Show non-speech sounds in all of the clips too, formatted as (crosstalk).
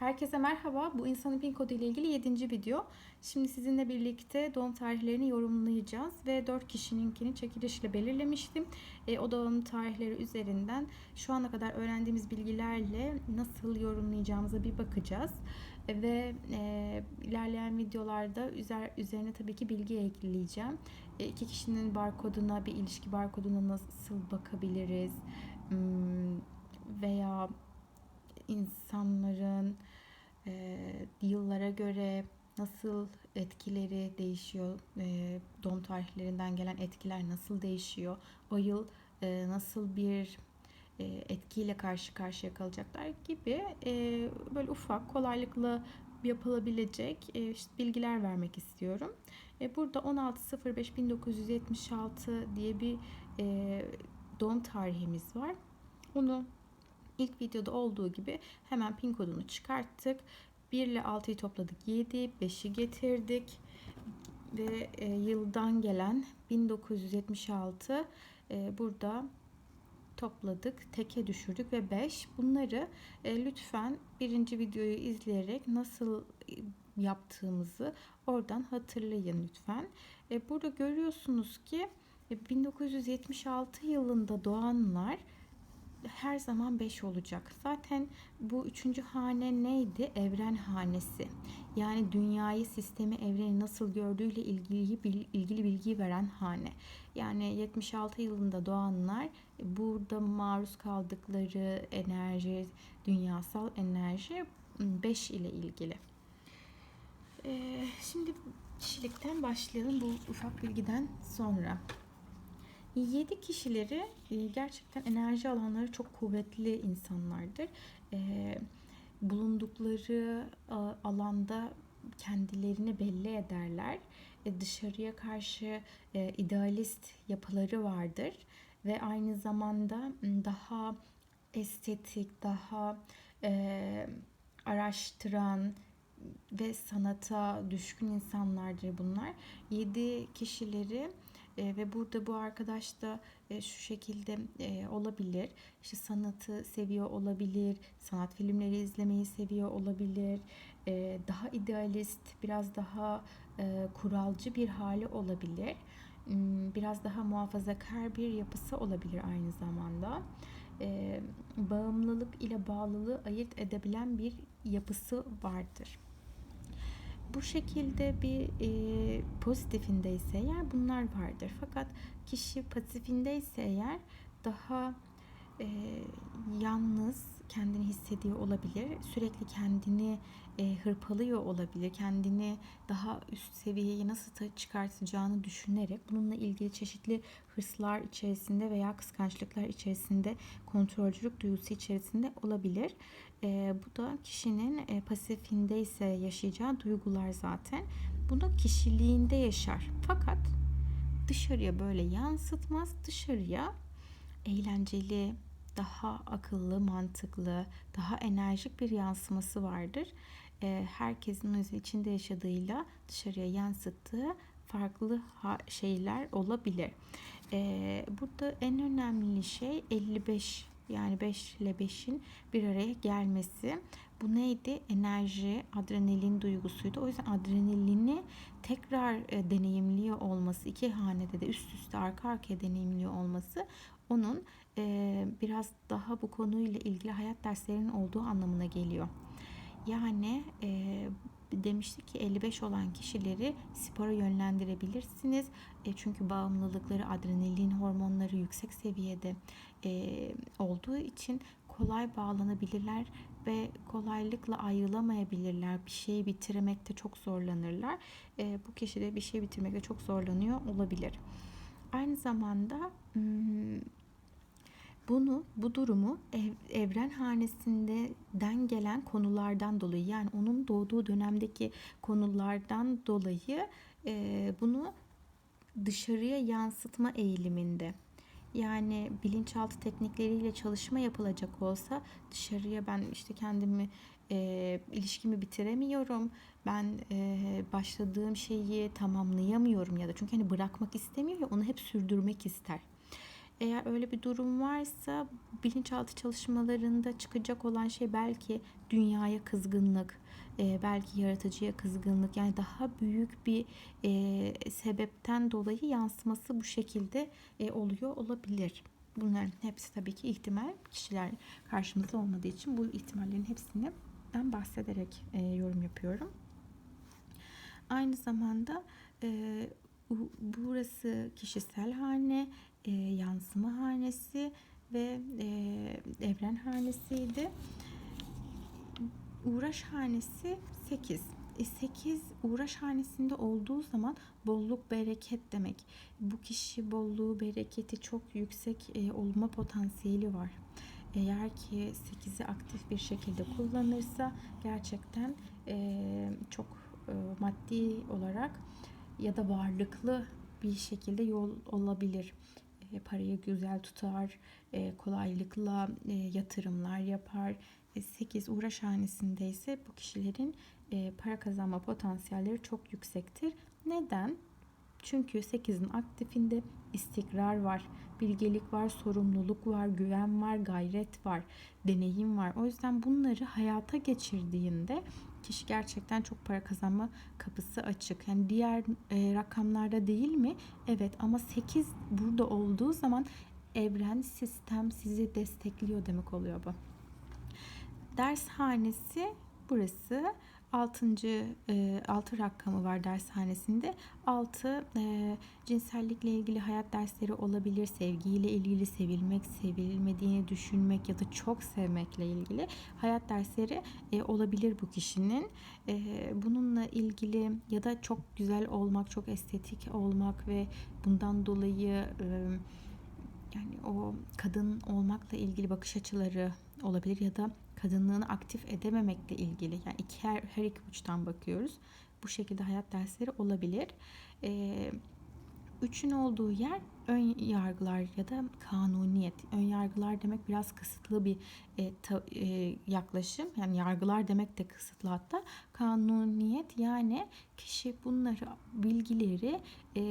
Herkese merhaba. Bu insanın pin kodu ile ilgili 7. video. Şimdi sizinle birlikte doğum tarihlerini yorumlayacağız ve 4 kişininkini çekiliş ile belirlemiştim. E, o doğum tarihleri üzerinden şu ana kadar öğrendiğimiz bilgilerle nasıl yorumlayacağımıza bir bakacağız. E, ve e, ilerleyen videolarda üzer, üzerine tabii ki bilgi ekleyeceğim. E, iki kişinin barkoduna, bir ilişki barkoduna nasıl bakabiliriz? Hmm, veya insanların e, yıllara göre nasıl etkileri değişiyor, e, doğum tarihlerinden gelen etkiler nasıl değişiyor, o yıl e, nasıl bir e, etkiyle karşı karşıya kalacaklar gibi e, böyle ufak kolaylıkla yapılabilecek e, işte bilgiler vermek istiyorum. E, burada 16.05.1976 diye bir e, doğum tarihimiz var. Onu İlk videoda olduğu gibi hemen pin kodunu çıkarttık. 1 ile 6'yı topladık 7, 5'i getirdik ve e, yıldan gelen 1976 e, burada topladık, teke düşürdük ve 5. Bunları e, lütfen birinci videoyu izleyerek nasıl e, yaptığımızı oradan hatırlayın lütfen. E, burada görüyorsunuz ki 1976 e, yılında doğanlar her zaman 5 olacak. Zaten bu üçüncü hane neydi? Evren hanesi. Yani dünyayı, sistemi, evreni nasıl gördüğüyle ilgili ilgili bilgi veren hane. Yani 76 yılında doğanlar burada maruz kaldıkları enerji, dünyasal enerji 5 ile ilgili. Ee, şimdi kişilikten başlayalım bu ufak bilgiden sonra. 7 kişileri e, gerçekten enerji alanları çok kuvvetli insanlardır. E, bulundukları alanda kendilerini belli ederler. E, dışarıya karşı idealist yapıları vardır ve aynı zamanda daha estetik, daha araştıran, ve sanata düşkün insanlardır bunlar. 7 kişileri e, ve burada bu arkadaş da e, şu şekilde e, olabilir. İşte sanatı seviyor olabilir, sanat filmleri izlemeyi seviyor olabilir. E, daha idealist, biraz daha e, kuralcı bir hali olabilir. Hmm, biraz daha muhafazakar bir yapısı olabilir aynı zamanda. E, bağımlılık ile bağlılığı ayırt edebilen bir yapısı vardır bu şekilde bir e, pozitifindeyse eğer bunlar vardır. Fakat kişi pasifindeyse eğer daha e, yalnız kendini hissediyor olabilir. Sürekli kendini e, hırpalıyor olabilir. Kendini daha üst seviyeye nasıl çıkartacağını düşünerek bununla ilgili çeşitli hırslar içerisinde veya kıskançlıklar içerisinde kontrolcülük duygusu içerisinde olabilir. E, bu da kişinin e, pasifinde ise yaşayacağı duygular zaten. Bunu kişiliğinde yaşar. Fakat dışarıya böyle yansıtmaz. Dışarıya eğlenceli, daha akıllı, mantıklı, daha enerjik bir yansıması vardır. E, herkesin içinde yaşadığıyla dışarıya yansıttığı farklı şeyler olabilir. E, burada en önemli şey 55 yani 5 ile 5'in bir araya gelmesi. Bu neydi? Enerji, adrenalin duygusuydu. O yüzden adrenalini tekrar e, deneyimliyor olması, iki hanede de üst üste arka arkaya deneyimliyor olması onun e, biraz daha bu konuyla ilgili hayat derslerinin olduğu anlamına geliyor. Yani e, demiştik ki 55 olan kişileri spora yönlendirebilirsiniz. E, çünkü bağımlılıkları, adrenalin hormonları yüksek seviyede e, olduğu için kolay bağlanabilirler ve kolaylıkla ayrılamayabilirler. Bir şeyi bitirmekte çok zorlanırlar. E, bu kişi de bir şey bitirmekte çok zorlanıyor olabilir. Aynı zamanda hmm, bunu, bu durumu ev, evren hanesinden gelen konulardan dolayı yani onun doğduğu dönemdeki konulardan dolayı e, bunu dışarıya yansıtma eğiliminde. Yani bilinçaltı teknikleriyle çalışma yapılacak olsa dışarıya ben işte kendimi e, ilişkimi bitiremiyorum. Ben e, başladığım şeyi tamamlayamıyorum ya da çünkü hani bırakmak istemiyor ya onu hep sürdürmek ister. Eğer öyle bir durum varsa bilinçaltı çalışmalarında çıkacak olan şey belki dünyaya kızgınlık, e, belki yaratıcıya kızgınlık yani daha büyük bir e, sebepten dolayı yansıması bu şekilde e, oluyor olabilir. Bunların hepsi tabii ki ihtimal kişiler karşımızda olmadığı için bu ihtimallerin hepsini ben bahsederek e, yorum yapıyorum. Aynı zamanda e, burası kişisel hane, e, yansıma hanesi ve e, evren hanesiydi. Uğraş hanesi 8. E 8 uğraş hanesinde olduğu zaman bolluk bereket demek. Bu kişi bolluğu bereketi çok yüksek e, olma potansiyeli var. Eğer ki 8'i aktif bir şekilde kullanırsa gerçekten e, çok e, maddi olarak ya da varlıklı bir şekilde yol olabilir. E, parayı güzel tutar, e, kolaylıkla e, yatırımlar yapar. 8 e, uğraş hanesinde ise bu kişilerin e, para kazanma potansiyelleri çok yüksektir. Neden? Çünkü 8'in aktifinde istikrar var, bilgelik var, sorumluluk var, güven var, gayret var, deneyim var. O yüzden bunları hayata geçirdiğinde kişi gerçekten çok para kazanma kapısı açık. Yani diğer e, rakamlarda değil mi? Evet ama 8 burada olduğu zaman evren, sistem sizi destekliyor demek oluyor bu. Dershanesi burası. 6. E, 6 rakamı var dershanesinde. 6 e, cinsellikle ilgili hayat dersleri olabilir. Sevgiyle ilgili sevilmek, sevilmediğini düşünmek ya da çok sevmekle ilgili hayat dersleri e, olabilir bu kişinin. E, bununla ilgili ya da çok güzel olmak, çok estetik olmak ve bundan dolayı e, yani o kadın olmakla ilgili bakış açıları olabilir ya da kadınlığını aktif edememekle ilgili yani iki her, her iki uçtan bakıyoruz. Bu şekilde hayat dersleri olabilir. Ee, üçün olduğu yer ön yargılar ya da kanuniyet. Ön yargılar demek biraz kısıtlı bir e, ta, e, yaklaşım. Yani yargılar demek de kısıtlı hatta. Kanuniyet yani kişi bunları bilgileri e,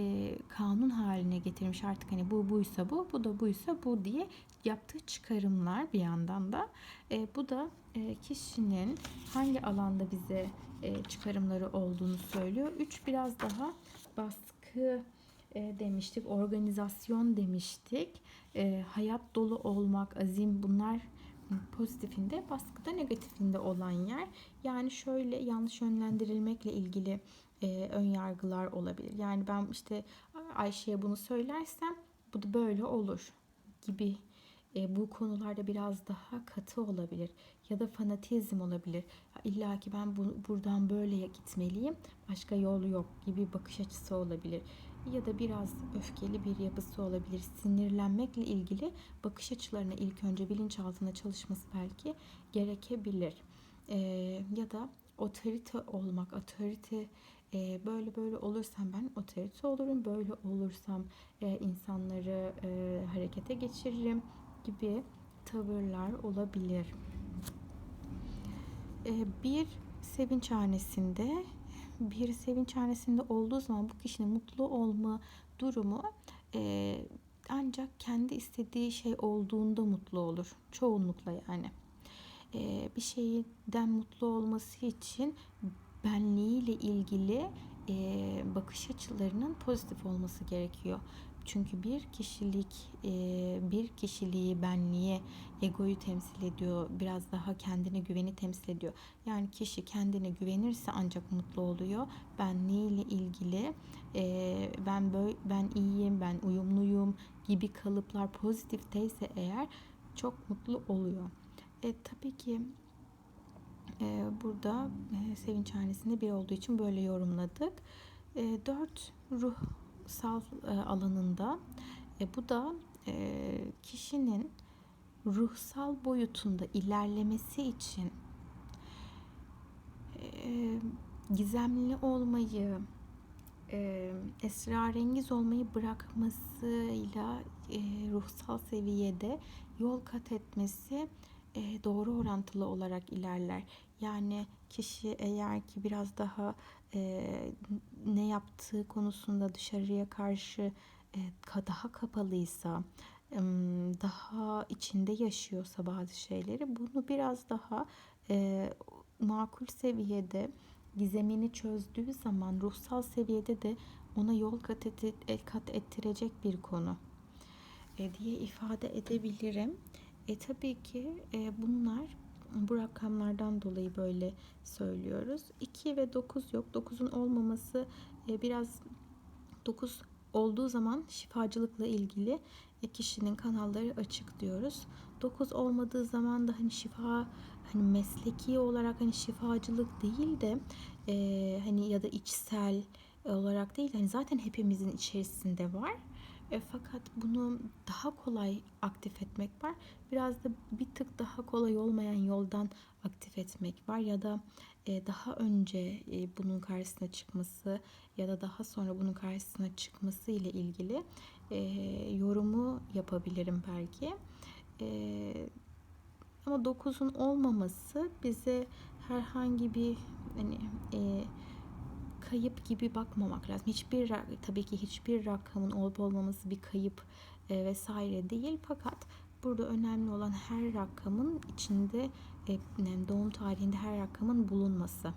kanun haline getirmiş artık hani bu buysa bu, bu da buysa bu diye yaptığı çıkarımlar bir yandan da. E, bu da e, kişinin hangi alanda bize e, çıkarımları olduğunu söylüyor. Üç biraz daha baskı e, demiştik, organizasyon demiştik, e, hayat dolu olmak, azim bunlar pozitifinde, baskıda negatifinde olan yer. Yani şöyle yanlış yönlendirilmekle ilgili e, ön yargılar olabilir. Yani ben işte Ayşe'ye bunu söylersem bu da böyle olur gibi e, bu konularda biraz daha katı olabilir ya da fanatizm olabilir. İlla ki ben bu, buradan böyle gitmeliyim, başka yol yok gibi bakış açısı olabilir ya da biraz öfkeli bir yapısı olabilir. Sinirlenmekle ilgili bakış açılarına ilk önce bilinçaltında çalışması belki gerekebilir. Ee, ya da otorite olmak, otorite e, böyle böyle olursam ben otorite olurum, böyle olursam e, insanları e, harekete geçiririm gibi tavırlar olabilir. E, bir sevinç hanesinde bir sevinç hanesinde olduğu zaman bu kişinin mutlu olma durumu e, ancak kendi istediği şey olduğunda mutlu olur. Çoğunlukla yani. E, bir şeyden mutlu olması için benliğiyle ilgili e, bakış açılarının pozitif olması gerekiyor. Çünkü bir kişilik, e, bir kişiliği, benliği, egoyu temsil ediyor. Biraz daha kendine güveni temsil ediyor. Yani kişi kendine güvenirse ancak mutlu oluyor. Benliğiyle ilgili e, ben böyle, ben iyiyim, ben uyumluyum gibi kalıplar pozitifteyse eğer çok mutlu oluyor. E, tabii ki e, burada e, sevinç hanesinde bir olduğu için böyle yorumladık. E, dört ruh ruhsal e, alanında e, bu da e, kişinin ruhsal boyutunda ilerlemesi için e, gizemli olmayı, e, esrarengiz olmayı bırakmasıyla e, ruhsal seviyede yol kat etmesi e, doğru orantılı olarak ilerler. Yani kişi eğer ki biraz daha e, ne yaptığı konusunda dışarıya karşı e, daha kapalıysa, ım, daha içinde yaşıyorsa bazı şeyleri bunu biraz daha e, makul seviyede gizemini çözdüğü zaman ruhsal seviyede de ona yol kat, et, kat ettirecek bir konu e, diye ifade edebilirim. E tabii ki e, bunlar bu rakamlardan dolayı böyle söylüyoruz. 2 ve 9 yok. 9'un olmaması e, biraz 9 olduğu zaman şifacılıkla ilgili e, kişinin kanalları açık diyoruz. 9 olmadığı zaman da hani şifa hani mesleki olarak hani şifacılık değil de e, hani ya da içsel olarak değil hani zaten hepimizin içerisinde var. E, fakat bunu daha kolay aktif etmek var. Biraz da bir tık daha kolay olmayan yoldan aktif etmek var ya da e, daha önce e, bunun karşısına çıkması ya da daha sonra bunun karşısına çıkması ile ilgili e, yorumu yapabilirim belki. E, ama 9'un olmaması bize herhangi bir hani e, kayıp gibi bakmamak lazım. Hiçbir tabii ki hiçbir rakamın olup olmaması bir kayıp e, vesaire değil fakat burada önemli olan her rakamın içinde e, doğum tarihinde her rakamın bulunması.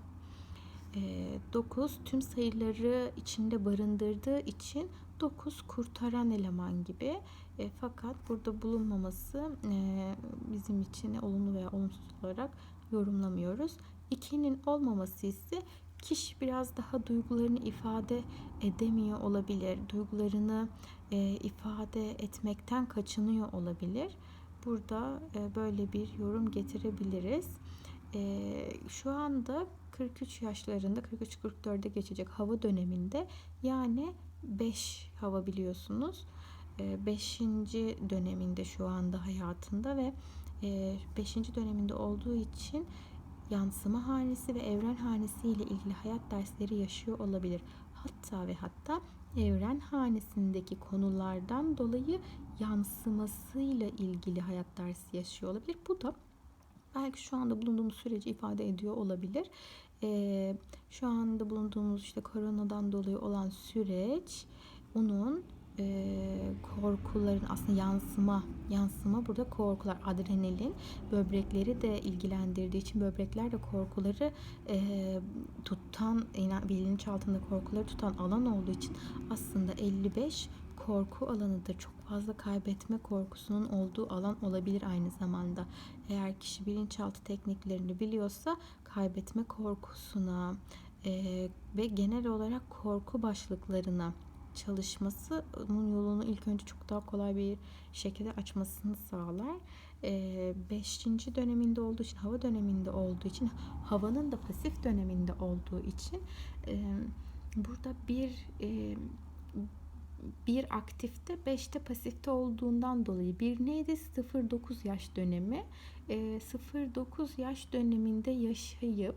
E, 9 tüm sayıları içinde barındırdığı için 9 kurtaran eleman gibi. E, fakat burada bulunmaması e, bizim için olumlu veya olumsuz olarak yorumlamıyoruz. 2'nin olmaması ise kişi biraz daha duygularını ifade edemiyor olabilir. Duygularını e, ifade etmekten kaçınıyor olabilir. Burada e, böyle bir yorum getirebiliriz. E, şu anda 43 yaşlarında 43-44'e geçecek hava döneminde yani 5 hava biliyorsunuz. 5. E, döneminde şu anda hayatında ve 5. E, döneminde olduğu için yansıma hanesi ve evren hanesi ile ilgili hayat dersleri yaşıyor olabilir. Hatta ve hatta evren hanesindeki konulardan dolayı yansımasıyla ilgili hayat dersi yaşıyor olabilir. Bu da belki şu anda bulunduğumuz süreci ifade ediyor olabilir. Ee, şu anda bulunduğumuz işte koronadan dolayı olan süreç onun e, korkuların aslında yansıma yansıma burada korkular adrenalin böbrekleri de ilgilendirdiği için böbrekler de korkuları e, tutan bilinç altında korkuları tutan alan olduğu için aslında 55 korku alanıdır. Çok fazla kaybetme korkusunun olduğu alan olabilir aynı zamanda. Eğer kişi bilinçaltı tekniklerini biliyorsa kaybetme korkusuna e, ve genel olarak korku başlıklarına çalışması onun yolunu ilk önce çok daha kolay bir şekilde açmasını sağlar. Ee, beşinci döneminde olduğu için, hava döneminde olduğu için, havanın da pasif döneminde olduğu için e, burada bir e, bir aktifte, beşte pasifte olduğundan dolayı bir neydi? 0-9 yaş dönemi. E, 0-9 yaş döneminde yaşayıp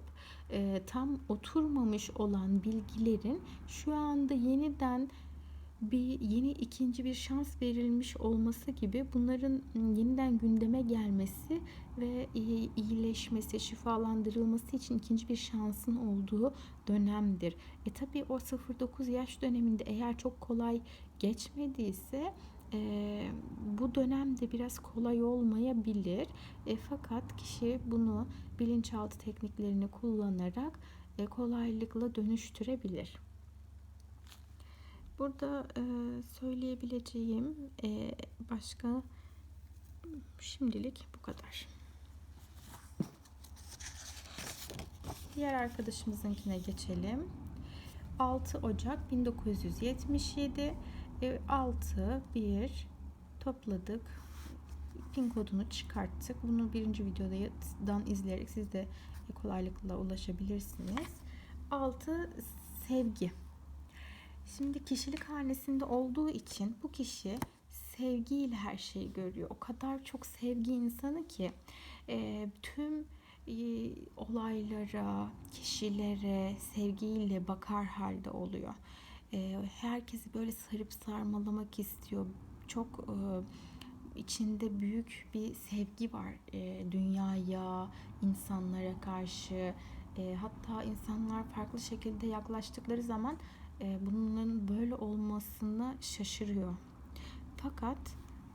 e, tam oturmamış olan bilgilerin şu anda yeniden bir yeni ikinci bir şans verilmiş olması gibi bunların yeniden gündeme gelmesi ve iyileşmesi, şifalandırılması için ikinci bir şansın olduğu dönemdir. E tabi o 0-9 yaş döneminde eğer çok kolay geçmediyse e, bu dönemde biraz kolay olmayabilir. E, fakat kişi bunu bilinçaltı tekniklerini kullanarak e, kolaylıkla dönüştürebilir. Burada e, söyleyebileceğim e, başka şimdilik bu kadar. Diğer arkadaşımızınkine geçelim. 6 Ocak 1977 e, 6 1 topladık. Pin kodunu çıkarttık. Bunu birinci videodan izleyerek siz de kolaylıkla ulaşabilirsiniz. 6 sevgi Şimdi kişilik hanesinde olduğu için bu kişi sevgiyle her şeyi görüyor. O kadar çok sevgi insanı ki e, tüm e, olaylara, kişilere sevgiyle bakar halde oluyor. E, herkesi böyle sarıp sarmalamak istiyor. Çok e, içinde büyük bir sevgi var e, dünyaya, insanlara karşı. E, hatta insanlar farklı şekilde yaklaştıkları zaman bunların böyle olmasına şaşırıyor. Fakat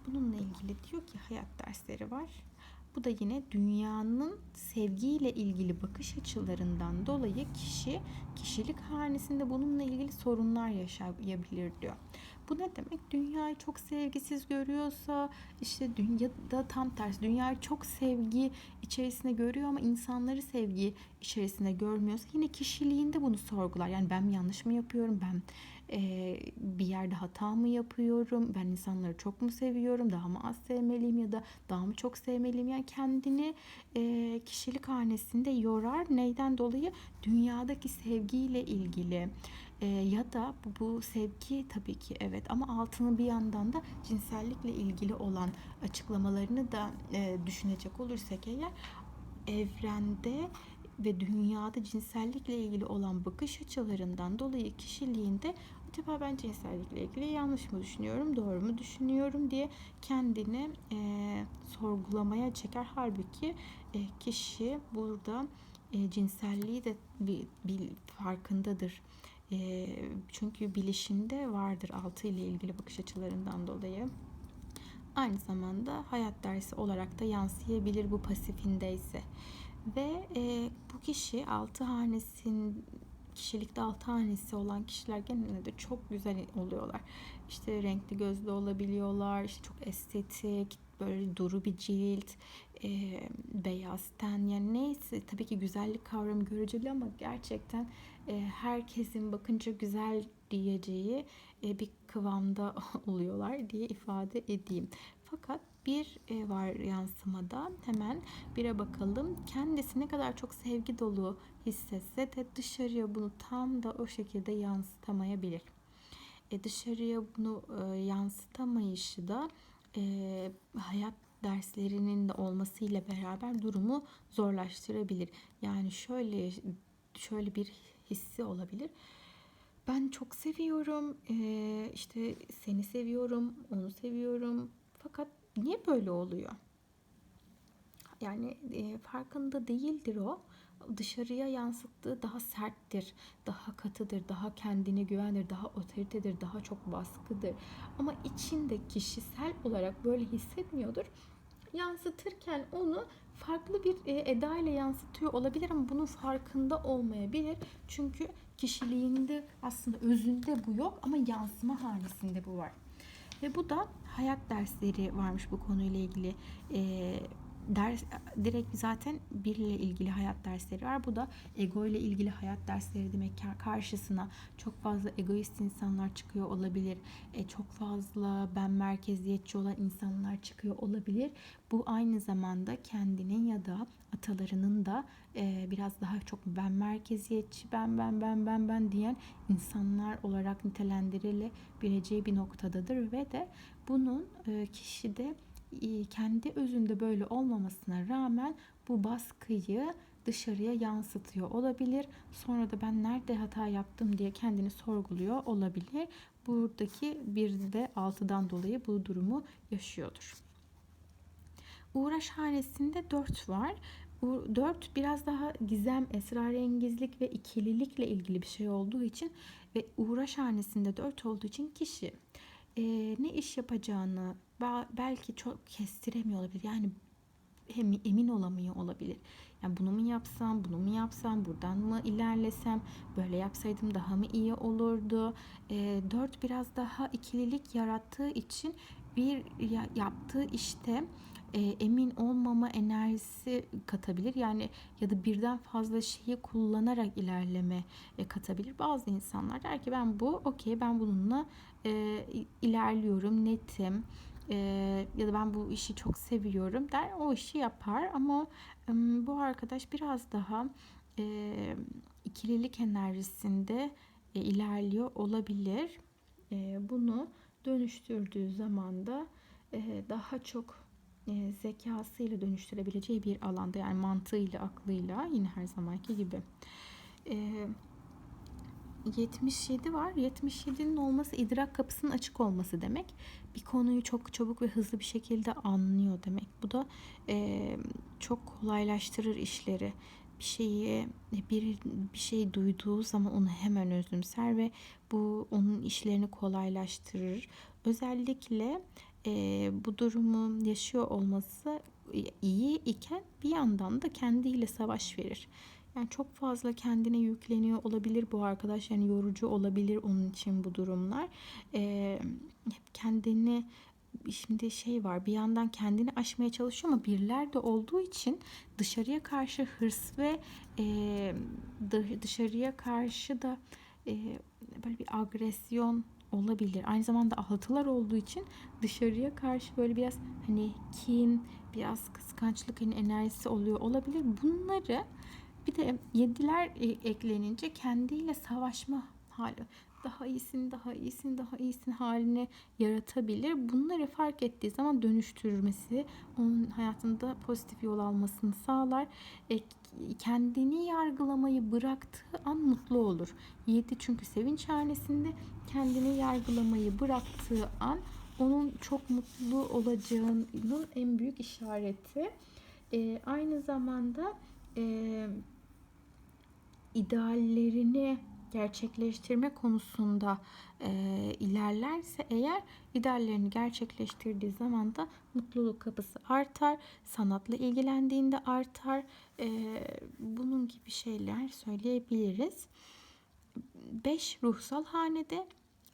bununla ilgili diyor ki hayat dersleri var. Bu da yine dünyanın sevgiyle ilgili bakış açılarından dolayı kişi kişilik hanesinde bununla ilgili sorunlar yaşayabilir diyor. Bu ne demek? Dünyayı çok sevgisiz görüyorsa işte dünyada tam tersi dünyayı çok sevgi içerisinde görüyor ama insanları sevgi içerisinde görmüyorsa yine kişiliğinde bunu sorgular. Yani ben yanlış mı yapıyorum? Ben e, bir yerde hata mı yapıyorum? Ben insanları çok mu seviyorum? Daha mı az sevmeliyim ya da daha mı çok sevmeliyim? Yani kendini e, kişilik hanesinde yorar. Neyden dolayı? Dünyadaki sevgiyle ilgili e, ya da bu, bu sevgi tabii ki evet ama altını bir yandan da cinsellikle ilgili olan açıklamalarını da e, düşünecek olursak eğer evrende ve dünyada cinsellikle ilgili olan bakış açılarından dolayı kişiliğinde acaba ben cinsellikle ilgili yanlış mı düşünüyorum, doğru mu düşünüyorum diye kendini e, sorgulamaya çeker. Halbuki e, kişi burada e, cinselliği de bir, bir farkındadır. E, çünkü bilişinde vardır altı ile ilgili bakış açılarından dolayı. Aynı zamanda hayat dersi olarak da yansıyabilir bu pasifindeyse. Ve e, bu kişi altı hanesin kişilikte altı hanesi olan kişiler genelde çok güzel oluyorlar. İşte renkli gözlü olabiliyorlar, işte çok estetik, böyle duru bir cilt, e, beyaz ten yani neyse tabii ki güzellik kavramı göreceli ama gerçekten e, herkesin bakınca güzel diyeceği e, bir kıvamda (laughs) oluyorlar diye ifade edeyim. Fakat bir e, var yansımada hemen bire bakalım. Kendisi ne kadar çok sevgi dolu hissetse de dışarıya bunu tam da o şekilde yansıtamayabilir. E, dışarıya bunu e, yansıtamayışı da e, hayat derslerinin de olmasıyla beraber durumu zorlaştırabilir. Yani şöyle şöyle bir hissi olabilir. Ben çok seviyorum, ee, işte seni seviyorum, onu seviyorum. Fakat niye böyle oluyor? Yani e, farkında değildir o. Dışarıya yansıttığı daha serttir, daha katıdır, daha kendine güvenir, daha otoritedir, daha çok baskıdır. Ama içinde kişisel olarak böyle hissetmiyordur yansıtırken onu farklı bir e, eda ile yansıtıyor olabilir ama bunun farkında olmayabilir. Çünkü kişiliğinde aslında özünde bu yok ama yansıma hanesinde bu var. Ve bu da hayat dersleri varmış bu konuyla ilgili. E, ders direkt zaten bir ile ilgili hayat dersleri var. Bu da ego ile ilgili hayat dersleri demek karşısına çok fazla egoist insanlar çıkıyor olabilir. E, çok fazla ben merkeziyetçi olan insanlar çıkıyor olabilir. Bu aynı zamanda kendinin ya da atalarının da e, biraz daha çok ben merkeziyetçi, ben ben ben ben ben diyen insanlar olarak nitelendirilebileceği bir noktadadır ve de bunun e, kişide kendi özünde böyle olmamasına rağmen bu baskıyı dışarıya yansıtıyor olabilir. Sonra da ben nerede hata yaptım diye kendini sorguluyor olabilir. Buradaki bir de altıdan dolayı bu durumu yaşıyordur. Uğraş hanesinde 4 var. 4 biraz daha gizem, esrarengizlik ve ikililikle ilgili bir şey olduğu için ve uğraş hanesinde 4 olduğu için kişi e, ne iş yapacağını belki çok kestiremiyor olabilir. Yani hem emin olamıyor olabilir. Yani bunu mu yapsam, bunu mu yapsam, buradan mı ilerlesem, böyle yapsaydım daha mı iyi olurdu? E, dört biraz daha ikililik yarattığı için bir yaptığı işte e, emin olmama enerjisi katabilir. Yani ya da birden fazla şeyi kullanarak ilerleme e, katabilir. Bazı insanlar der ki ben bu okey ben bununla e, ilerliyorum netim e, ya da ben bu işi çok seviyorum der o işi yapar ama e, bu arkadaş biraz daha e, ikililik enerjisinde e, ilerliyor olabilir. E, bunu dönüştürdüğü zaman da e, daha çok e, zekasıyla dönüştürebileceği bir alanda yani mantığıyla aklıyla yine her zamanki gibi. E, 77 var. 77'nin olması idrak kapısının açık olması demek. Bir konuyu çok çabuk ve hızlı bir şekilde anlıyor demek. Bu da e, çok kolaylaştırır işleri. Bir şeyi bir bir şey duyduğu zaman onu hemen özümser ve bu onun işlerini kolaylaştırır. Özellikle e, bu durumu yaşıyor olması iyi iken bir yandan da kendiyle savaş verir. Yani çok fazla kendine yükleniyor olabilir bu arkadaş. Yani yorucu olabilir onun için bu durumlar. Ee, hep kendini şimdi şey var bir yandan kendini aşmaya çalışıyor ama birler de olduğu için dışarıya karşı hırs ve e, dışarıya karşı da e, böyle bir agresyon olabilir. Aynı zamanda altılar olduğu için dışarıya karşı böyle biraz hani kin, biraz kıskançlık hani enerjisi oluyor olabilir. Bunları bir de yediler e, eklenince kendiyle savaşma hali daha iyisin, daha iyisin, daha iyisin halini yaratabilir. Bunları fark ettiği zaman dönüştürmesi, onun hayatında pozitif yol almasını sağlar. E, kendini yargılamayı bıraktığı an mutlu olur. Yedi çünkü sevinç hanesinde kendini yargılamayı bıraktığı an onun çok mutlu olacağının en büyük işareti. E, aynı zamanda e, ideallerini gerçekleştirme konusunda e, ilerlerse eğer ideallerini gerçekleştirdiği zaman da mutluluk kapısı artar, sanatla ilgilendiğinde artar. E, bunun gibi şeyler söyleyebiliriz. 5 ruhsal hanede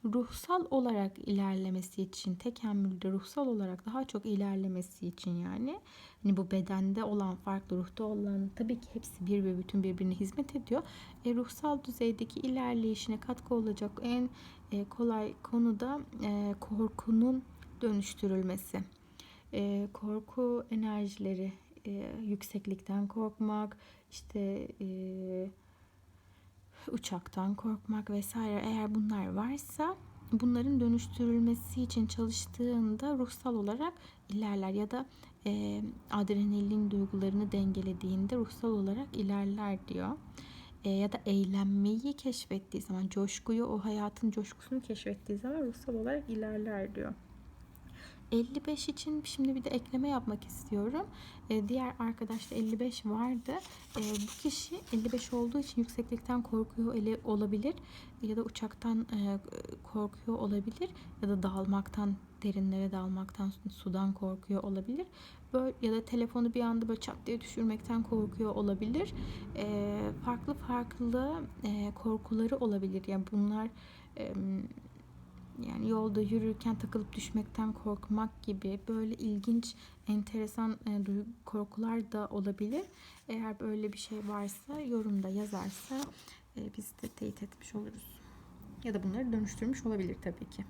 ruhsal olarak ilerlemesi için tekemmülde ruhsal olarak daha çok ilerlemesi için yani hani bu bedende olan farklı ruhta olan tabii ki hepsi bir ve bütün birbirine hizmet ediyor. E, ruhsal düzeydeki ilerleyişine katkı olacak en e, kolay konu da e, korkunun dönüştürülmesi. E, korku enerjileri e, yükseklikten korkmak işte e, uçaktan korkmak vesaire eğer bunlar varsa bunların dönüştürülmesi için çalıştığında ruhsal olarak ilerler ya da e, adrenalin duygularını dengelediğinde ruhsal olarak ilerler diyor. E, ya da eğlenmeyi keşfettiği zaman, coşkuyu, o hayatın coşkusunu keşfettiği zaman ruhsal olarak ilerler diyor. 55 için şimdi bir de ekleme yapmak istiyorum. Ee, diğer arkadaşta 55 vardı. Ee, bu kişi 55 olduğu için yükseklikten korkuyor ele olabilir ya da uçaktan e, korkuyor olabilir ya da dalmaktan derinlere dalmaktan sudan korkuyor olabilir. Böyle ya da telefonu bir anda böyle çat diye düşürmekten korkuyor olabilir. Ee, farklı farklı e, korkuları olabilir. Yani bunlar e, yani yolda yürürken takılıp düşmekten korkmak gibi böyle ilginç, enteresan e, korkular da olabilir. Eğer böyle bir şey varsa yorumda yazarsa e, biz de teyit etmiş oluruz. Ya da bunları dönüştürmüş olabilir tabii ki.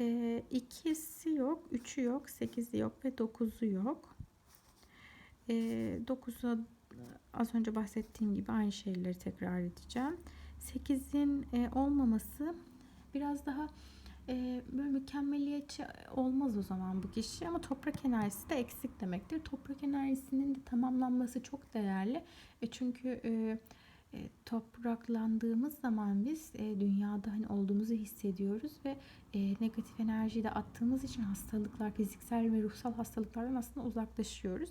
E, ikisi yok, üçü yok, sekizi yok ve dokuzu yok. E, dokuza az önce bahsettiğim gibi aynı şeyleri tekrar edeceğim. 8'in e, olmaması biraz daha e, böyle mükemmeliyetçi olmaz o zaman bu kişi ama toprak enerjisi de eksik demektir. Toprak enerjisinin de tamamlanması çok değerli. E, çünkü e, e, topraklandığımız zaman biz e, dünyada hani olduğumuzu hissediyoruz ve e, negatif enerjiyi de attığımız için hastalıklar, fiziksel ve ruhsal hastalıklardan aslında uzaklaşıyoruz.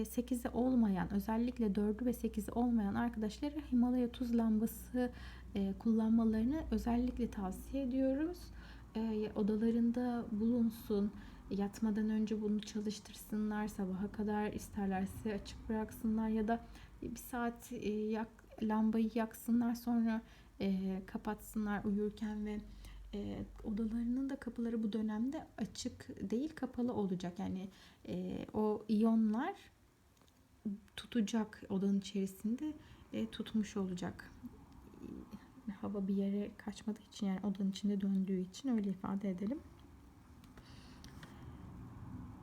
8'i olmayan özellikle 4'ü ve 8'i olmayan arkadaşlara Himalaya tuz lambası e, kullanmalarını özellikle tavsiye ediyoruz. E, odalarında bulunsun. Yatmadan önce bunu çalıştırsınlar. Sabaha kadar isterlerse açık bıraksınlar ya da bir saat e, yak, lambayı yaksınlar sonra kapatsınlar uyurken ve e, odalarının da kapıları bu dönemde açık değil kapalı olacak. Yani e, o iyonlar tutacak odanın içerisinde e, tutmuş olacak. Hava bir yere kaçmadığı için yani odanın içinde döndüğü için öyle ifade edelim.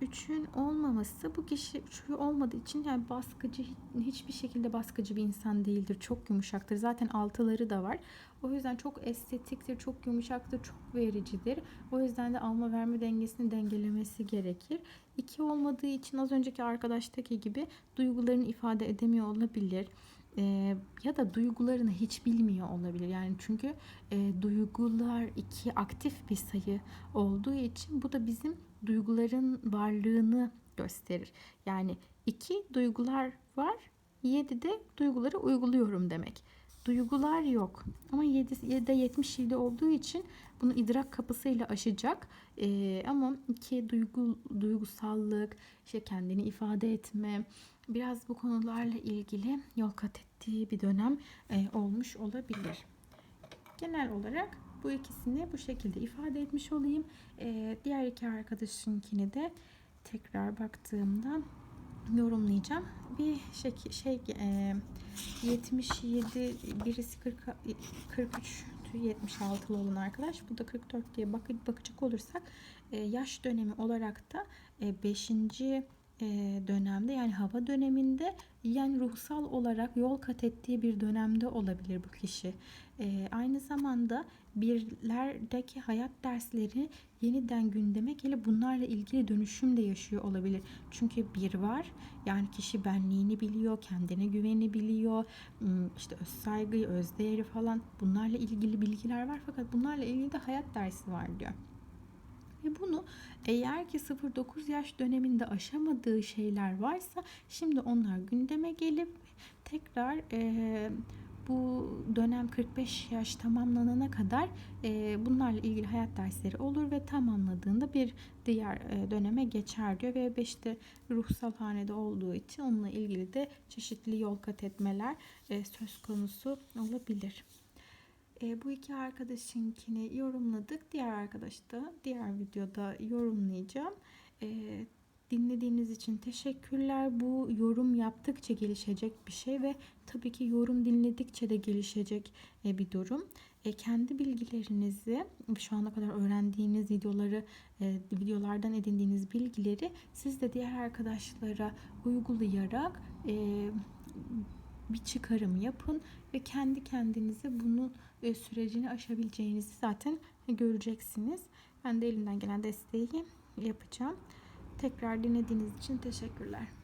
Üçün olmaması bu kişi üçü olmadığı için yani baskıcı hiçbir şekilde baskıcı bir insan değildir. Çok yumuşaktır. Zaten altıları da var. O yüzden çok estetiktir, çok yumuşaktır, çok vericidir. O yüzden de alma verme dengesini dengelemesi gerekir. İki olmadığı için az önceki arkadaştaki gibi duygularını ifade edemiyor olabilir. E, ya da duygularını hiç bilmiyor olabilir. Yani çünkü e, duygular iki aktif bir sayı olduğu için bu da bizim duyguların varlığını gösterir. Yani iki duygular var, yedi de duyguları uyguluyorum demek duygular yok. Ama 7 ya da 77 olduğu için bunu idrak kapısıyla aşacak. Ee, ama iki duygu duygusallık, işte kendini ifade etme, biraz bu konularla ilgili yol kat ettiği bir dönem e, olmuş olabilir. Genel olarak bu ikisini bu şekilde ifade etmiş olayım. Ee, diğer iki arkadaşınkini de tekrar baktığımda yorumlayacağım. Bir şey, şey e, 77 birisi 40, 43 76'lı olan arkadaş. Bu da 44 diye bak, bakacak olursak e, yaş dönemi olarak da 5. E, e, dönemde yani hava döneminde yani ruhsal olarak yol kat ettiği bir dönemde olabilir bu kişi. E, aynı zamanda birlerdeki hayat dersleri yeniden gündeme gelip bunlarla ilgili dönüşüm de yaşıyor olabilir. Çünkü bir var yani kişi benliğini biliyor, kendine güveni biliyor, işte öz saygıyı, öz değeri falan bunlarla ilgili bilgiler var fakat bunlarla ilgili de hayat dersi var diyor. Ve bunu eğer ki 0-9 yaş döneminde aşamadığı şeyler varsa şimdi onlar gündeme gelip tekrar e, bu dönem 45 yaş tamamlanana kadar e, bunlarla ilgili hayat dersleri olur ve tamamladığında bir diğer e, döneme geçer diyor ve 5'te ruhsal hanede olduğu için onunla ilgili de çeşitli yol kat etmeler e, söz konusu olabilir. E, bu iki arkadaşınkini yorumladık. Diğer arkadaş da diğer videoda yorumlayacağım. E, dinlediğiniz için teşekkürler. Bu yorum yaptıkça gelişecek bir şey ve tabii ki yorum dinledikçe de gelişecek e, bir durum. E, kendi bilgilerinizi, şu ana kadar öğrendiğiniz videoları, e, videolardan edindiğiniz bilgileri siz de diğer arkadaşlara uygulayarak e, bir çıkarım yapın ve kendi kendinize bunun e, sürecini aşabileceğinizi zaten göreceksiniz. Ben de elimden gelen desteği yapacağım. Tekrar dinlediğiniz için teşekkürler.